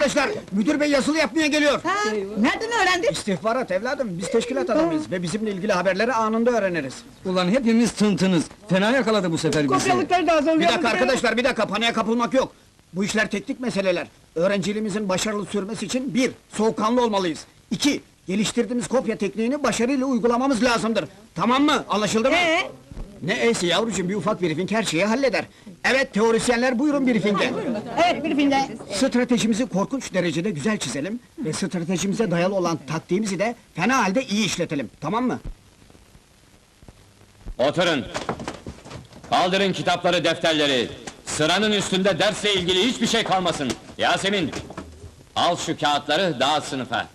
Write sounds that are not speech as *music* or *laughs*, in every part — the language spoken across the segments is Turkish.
Arkadaşlar, müdür bey yazılı yapmaya geliyor. Ha, nereden öğrendin? İstihbarat evladım, biz teşkilat adamıyız ve bizimle ilgili haberleri anında öğreniriz. Ulan hepimiz tıntınız. Fena yakaladı bu sefer bizi. Kopyalıkları da hazırlayalım. Bir dakika arkadaşlar, bir dakika, paniğe kapılmak yok. Bu işler teknik meseleler. Öğrenciliğimizin başarılı sürmesi için bir, soğukkanlı olmalıyız. İki, geliştirdiğimiz kopya tekniğini başarıyla uygulamamız lazımdır. Tamam mı? Anlaşıldı mı? Ee? Ne e'si yavrucuğum, bir ufak briefing her şeyi halleder. Evet, teorisyenler buyurun briefing'e. Evet, bir filmde. Stratejimizi korkunç derecede güzel çizelim ve stratejimize dayalı olan taktiğimizi de fena halde iyi işletelim. Tamam mı? Oturun. Kaldırın kitapları, defterleri. Sıranın üstünde dersle ilgili hiçbir şey kalmasın. Yasemin, al şu kağıtları dağıt sınıfa.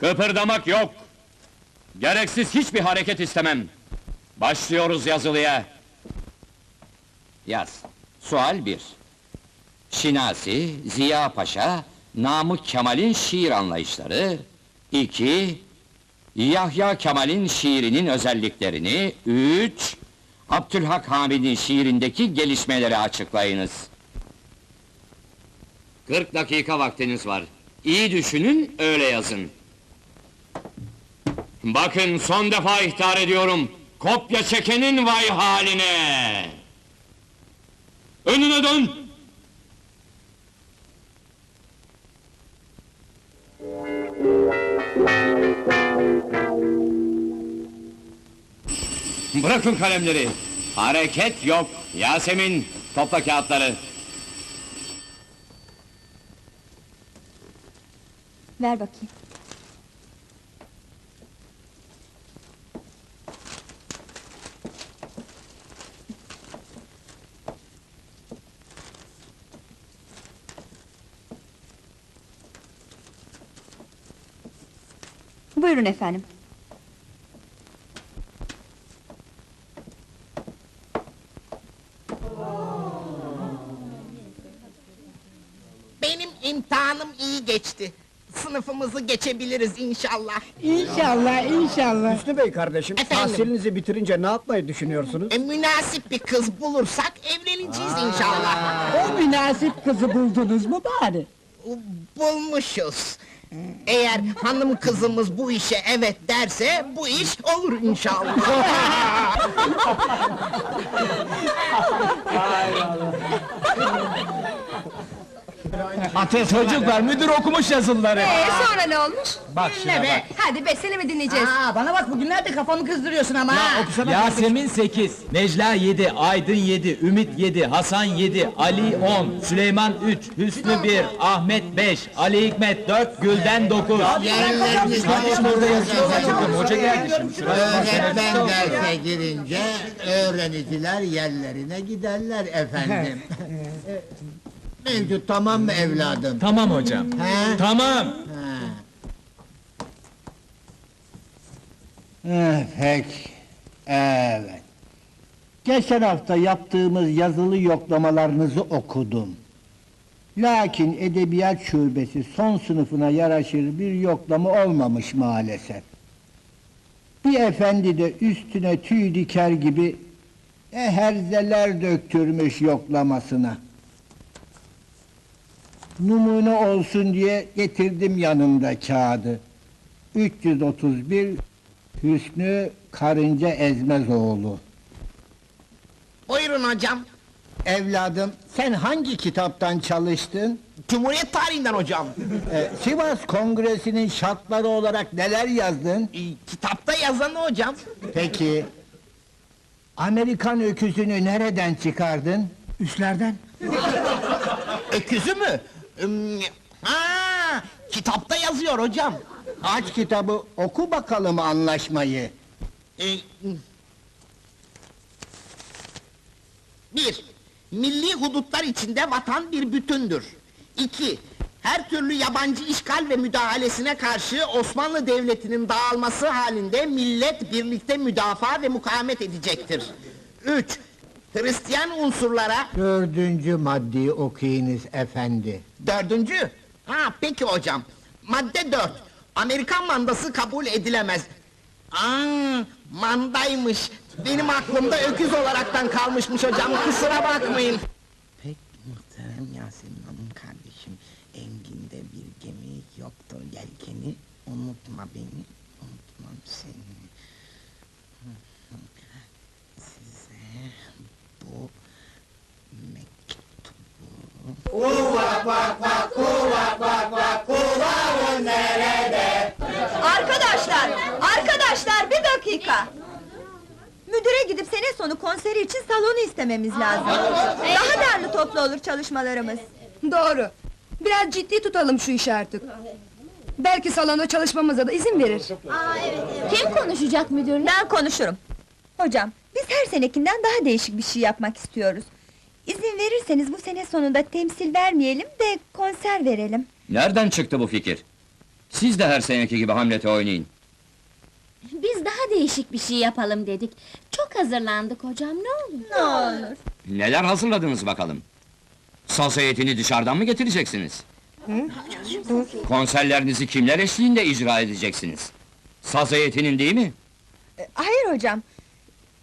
Kıpırdamak yok. Gereksiz hiçbir hareket istemem. Başlıyoruz yazılıya. Yaz. Sual 1. Şinasi, Ziya Paşa, Namık Kemal'in şiir anlayışları. 2. Yahya Kemal'in şiirinin özelliklerini. 3. Abdülhak Hamid'in şiirindeki gelişmeleri açıklayınız. 40 dakika vaktiniz var. İyi düşünün, öyle yazın. Bakın son defa ihtar ediyorum. Kopya çekenin vay haline! Önüne dön! Bırakın kalemleri! Hareket yok! Yasemin, topla kağıtları! Ver bakayım. Buyurun efendim. Benim imtihanım iyi geçti. Sınıfımızı geçebiliriz inşallah. İnşallah, inşallah. Hüsnü Bey kardeşim, Efendim? tahsilinizi bitirince ne yapmayı düşünüyorsunuz? E, münasip bir kız bulursak evleneceğiz inşallah. O münasip kızı buldunuz mu bari? Bulmuşuz. Eğer hanım kızımız bu işe evet derse bu iş olur inşallah. *laughs* Çocuklar müdür okumuş yazıları. Ee, sonra ne olmuş? Bak şuna bak. Hadi besele mi dinleyeceğiz? Aa, bana bak bugünlerde kafamı kızdırıyorsun ama ha. Yasemin 8, Necla 7, Aydın 7, Ümit 7, Hasan 7, Ali 10, Süleyman 3, Hüsnü 1, Ahmet 5, Ali Hikmet 4, Gülden 9. Hoca geldi şimdi. Öğretmen derse girince öğreniciler yerlerine giderler efendim. *laughs* Mevcut tamam mı evladım? Tamam hocam. He? Tamam. Eh, Peki. Evet. Geçen hafta yaptığımız yazılı yoklamalarınızı okudum. Lakin edebiyat şubesi son sınıfına yaraşır bir yoklama olmamış maalesef. Bir efendi de üstüne tüy diker gibi e, herzeler döktürmüş yoklamasına. Numune olsun diye getirdim yanımda kağıdı. 331 Hüsnü Karınca Ezmezoğlu. Buyurun hocam. Evladım sen hangi kitaptan çalıştın? Cumhuriyet tarihinden hocam. Ee, *laughs* Sivas Kongresi'nin şartları olarak neler yazdın? E, kitapta yazanı hocam. Peki Amerikan öküzünü nereden çıkardın? Üstlerden. *laughs* Öküzü mü? Ha, kitapta yazıyor hocam. Aç kitabı oku bakalım anlaşmayı. E, bir, milli hudutlar içinde vatan bir bütündür. İki, her türlü yabancı işgal ve müdahalesine karşı Osmanlı Devleti'nin dağılması halinde millet birlikte müdafaa ve mukavemet edecektir. Üç, Hristiyan unsurlara Dördüncü maddeyi okuyunuz efendi. Dördüncü. Ha peki hocam. Madde dört. Amerikan mandası kabul edilemez. Aa, mandaymış. Benim aklımda öküz olaraktan kalmışmış hocam. Kusura bakmayın. Pek muhterem Yasemin Hanım kardeşim. Enginde bir gemi yoktur yelkeni. Unutma beni, unutmam seni. Arkadaşlar, arkadaşlar bir dakika. Müdüre gidip sene sonu konseri için salonu istememiz lazım. Daha derli toplu olur çalışmalarımız. Doğru. Biraz ciddi tutalım şu işi artık. Belki salonda çalışmamıza da izin verir. Kim konuşacak müdürle? Ben konuşurum. Hocam, biz her senekinden daha değişik bir şey yapmak istiyoruz. İzin verirseniz bu sene sonunda temsil vermeyelim de konser verelim. Nereden çıktı bu fikir? Siz de her seneki gibi Hamlet'i oynayın. Biz daha değişik bir şey yapalım dedik. Çok hazırlandık hocam, ne olur? Ne olur. Neler hazırladınız bakalım? Saz heyetini dışarıdan mı getireceksiniz? Konserlerinizi kimler eşliğinde icra edeceksiniz? Saz heyetinin değil mi? Hayır hocam.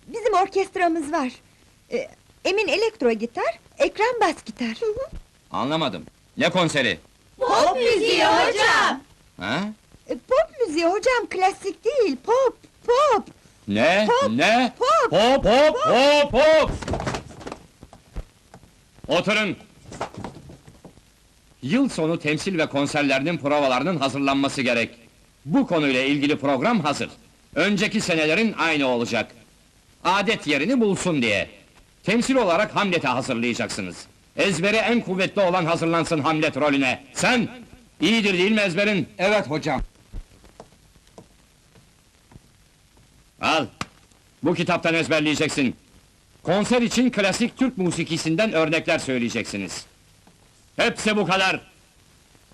Bizim orkestramız var. E, Emin elektro gitar, Ekrem bas gitar. Anlamadım. Ne konseri? Pop müziği hocam. Ha? E, Pop müziği hocam, klasik değil, pop, pop. Ne? Pop, ne? pop, Hop hop hop hop! Oturun! Yıl sonu temsil ve konserlerinin provalarının hazırlanması gerek. Bu konuyla ilgili program hazır. Önceki senelerin aynı olacak. Adet yerini bulsun diye. Temsil olarak Hamlet'i hazırlayacaksınız. Ezberi en kuvvetli olan hazırlansın Hamlet rolüne. Sen! İyidir değil mi ezberin? Evet hocam. Al! Bu kitaptan ezberleyeceksin. Konser için klasik Türk musikisinden örnekler söyleyeceksiniz. Hepsi bu kadar.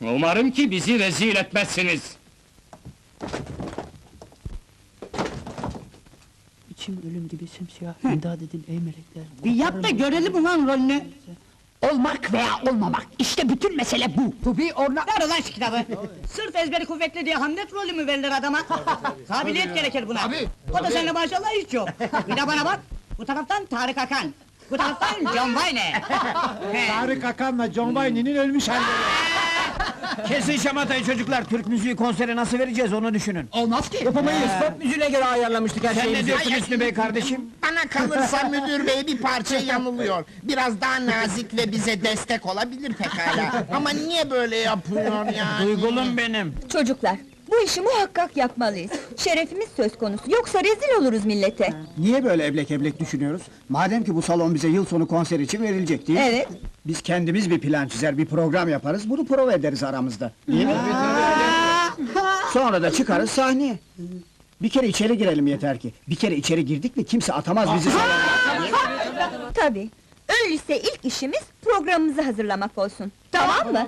Umarım ki bizi rezil etmezsiniz. İçim ölüm gibi simsiyah. İmdad edin ey melekler. Bir yap da görelim ulan rolünü. Olmak veya olmamak, işte bütün mesele bu. Tabii orna... Ver ulan şu kitabı! Sırf ezberi kuvvetli diye Hamlet rolü mü verilir adama? Kabiliyet gerekir buna. O da seninle maşallah hiç yok. Bir de bana bak, bu taraftan Tarık Akan, bu taraftan *laughs* John Wayne. He. Tarık Akan'la John Wayne'nin ölmüş halleri. Kesin şamatayı çocuklar, Türk müziği konseri nasıl vereceğiz onu düşünün. Olmaz ki. Yapamayız, pop müziğine göre ayarlamıştık her Sen ne şeyimizi. diyorsun Hüsnü Bey kardeşim? Bana kalırsa *laughs* müdür bey bir parça yanılıyor. Biraz daha nazik ve bize destek olabilir pekala. Ama niye böyle yapıyor yani? Duygulum benim. Çocuklar, bu işi muhakkak yapmalıyız. Şerefimiz söz konusu, yoksa rezil oluruz millete. Niye böyle eblek eblek düşünüyoruz? Madem ki bu salon bize yıl sonu konser için verilecek değil mi? Evet. Biz kendimiz bir plan çizer, bir program yaparız, bunu prova ederiz aramızda. Değil mi? Sonra da çıkarız sahneye. Bir kere içeri girelim yeter ki. Bir kere içeri girdik mi kimse atamaz bizi. Tabii. Öyleyse ilk işimiz programımızı hazırlamak olsun. Tamam mı?